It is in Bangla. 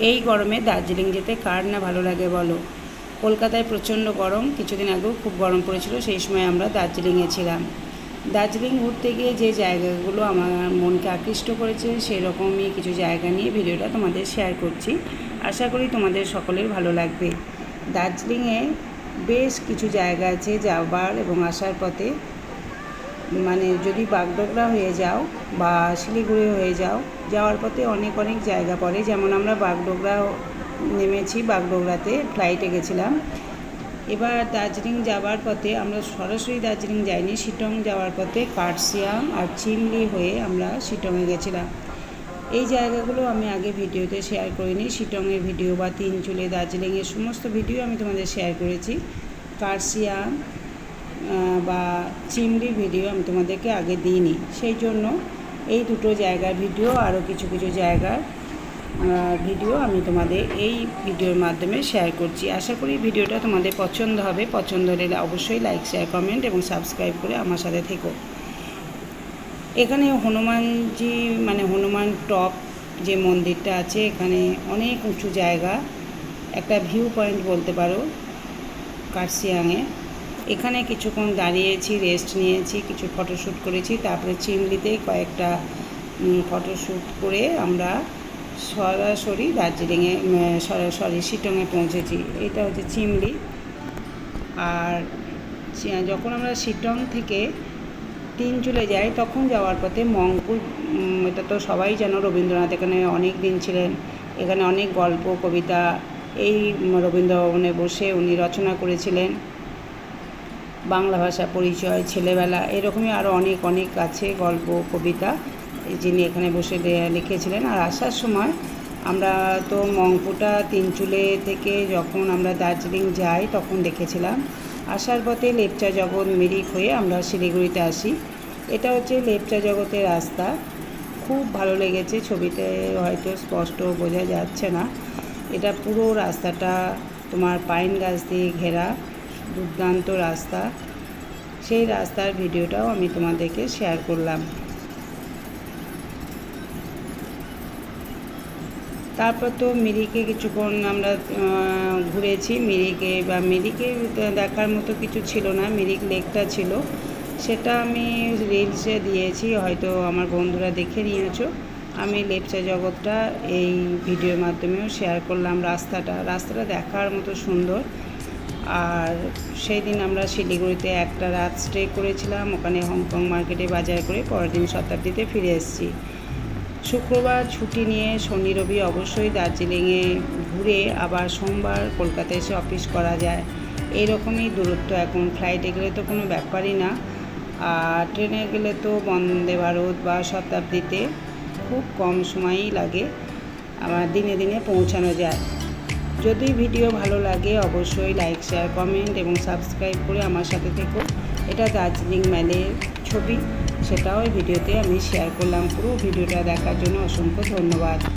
এই গরমে দার্জিলিং যেতে কার না ভালো লাগে বলো? কলকাতায় প্রচণ্ড গরম, কিছুদিন আগেও খুব গরম পড়েছিল, সেই সময় আমরা দার্জিলিংয়ে ছিলাম। দার্জিলিং ঘুরতে গিয়ে যে জায়গাগুলো আমার মনকে আকৃষ্ট করেছে সেই রকমই কিছু জায়গা নিয়ে ভিডিওটা তোমাদের শেয়ার করছি। আশা করি তোমাদের সকলের ভালো লাগবে। দার্জিলিংয়ে বেশ কিছু জায়গা আছে যাবার এবং আসার পথে। মানে যদি বাগডোগরা হয়ে যাও বা শিলিগুড়ি হয়ে যাও, যাওয়ার পথে অনেক অনেক জায়গা পড়ে। যেমন আমরা বাগডোগরা নেমেছি, বাগডোগরাতে ফ্লাইটে গেছিলাম। এবার দার্জিলিং যাওয়ার পথে আমরা সরাসরি দার্জিলিং যাইনি, শিটং যাওয়ার পথে কার্সিয়াম আর চিমলি হয়ে আমরা শিটংয়ে গেছিলাম। এই জায়গাগুলো আমি আগে ভিডিওতে শেয়ার করিনি। শিটংয়ের ভিডিও বা তিনচুলে দার্জিলিংয়ের সমস্ত ভিডিও আমি তোমাদের শেয়ার করেছি। কার্সিয়াম বা চিমড়ির ভিডিও আমি তোমাদেরকে আগে দিইনি। সেই জন্য এই দুটো জায়গার ভিডিও আরও কিছু কিছু জায়গার ভিডিও আমি তোমাদের এই ভিডিওর মাধ্যমে শেয়ার করছি। আশা করি ভিডিওটা তোমাদের পছন্দ হবে। পছন্দ হলে অবশ্যই লাইক শেয়ার কমেন্ট এবং সাবস্ক্রাইব করে আমার সাথে থেকো। এখানে হনুমানজি মানে হনুমান টপ যে মন্দিরটা আছে, এখানে অনেক উঁচু জায়গা। একটা ভিউ পয়েন্ট বলতে পারো কার্সিয়াংয়ে এখানে কিছুক্ষণ দাঁড়িয়েছি রেস্ট নিয়েছি কিছু ফটোশ্যুট করেছি তারপরে চিমলিতে কয়েকটা ফটোশ্যুট করে আমরা সরাসরি দার্জিলিংয়ে সরাসরি শিটংয়ে পৌঁছেছি। এটা হচ্ছে চিমলি আর যখন আমরা শিটং থেকে তিন চলে যাই তখন যাওয়ার পথে মঙ্কুর এটা তো সবাই জানো রবীন্দ্রনাথ এখানে অনেক দিন ছিলেন। এখানে অনেক গল্প কবিতা এই উম, রবীন্দ্র ভবনে বসে উনি রচনা করেছিলেন। বাংলা ভাষা পরিচয়, ছেলেবেলা, এরকমই আরও অনেক অনেক আছে গল্প, কবিতা যিনি এখানে বসে লিখেছিলেন। আর আসার সময় আমরা তো মংপুটা তিনচুলে থেকে যখন আমরা দার্জিলিং যাই, তখন দেখেছিলাম। আসার পথে লেপচা জগৎ মিরিক হয়ে আমরা শিলিগুড়িতে আসি। এটা হচ্ছে লেপচা জগতের রাস্তা। খুব ভালো লেগেছে ছবিতে, হয়তো স্পষ্ট বোঝা যাচ্ছে না। এটা পুরো রাস্তাটা তোমার পাইন গাছ দিয়ে ঘেরা। দুর্দান্ত রাস্তা। সেই রাস্তার ভিডিওটাও আমি তোমাদেরকে শেয়ার করলাম। তারপর তো মিরিকে কিছুক্ষণ আমরা ঘুরেছি। মিরিকে বা মিরিকে দেখার মতো কিছু ছিল না। মিরিক লেকটা ছিল। সেটা আমি রিলসে দিয়েছি। হয়তো আমার বন্ধুরা দেখে নিয়েছো। আমি লেপচা জগৎটা এই ভিডিওর মাধ্যমেও শেয়ার করলাম রাস্তাটা। রাস্তাটা দেখার মতো সুন্দর। আর সেই দিন আমরা শিলিগুড়িতে একটা রাত স্টে করেছিলাম। ওখানে হংকং মার্কেটে বাজার করে পরের দিন শতাব্দীতে ফিরে এসেছি। শুক্রবার ছুটি নিয়ে শনি, রবি অবশ্যই দার্জিলিংয়ে ঘুরে আবার সোমবার কলকাতায় এসে অফিস করা যায়। এইরকমই দূরত্ব এখন। ফ্লাইটে গেলে তো কোনো ব্যাপারই না। আর ট্রেনে গেলে তো বন্দে ভারত বা শতাব্দীতে খুব কম সময়ই লাগে। আবার দিনে দিনে পৌঁছানো যায়। যদি ভিডিও ভালো লাগে, অবশ্যই লাইক শেয়ার কমেন্ট এবং সাবস্ক্রাইব করে আমার সাথে থেকো। এটা দার্জিলিং ম্যালের ছবি, সেটাও ভিডিওতে আমি শেয়ার করলাম। পুরো ভিডিওটা দেখার জন্য অসংখ্য ধন্যবাদ।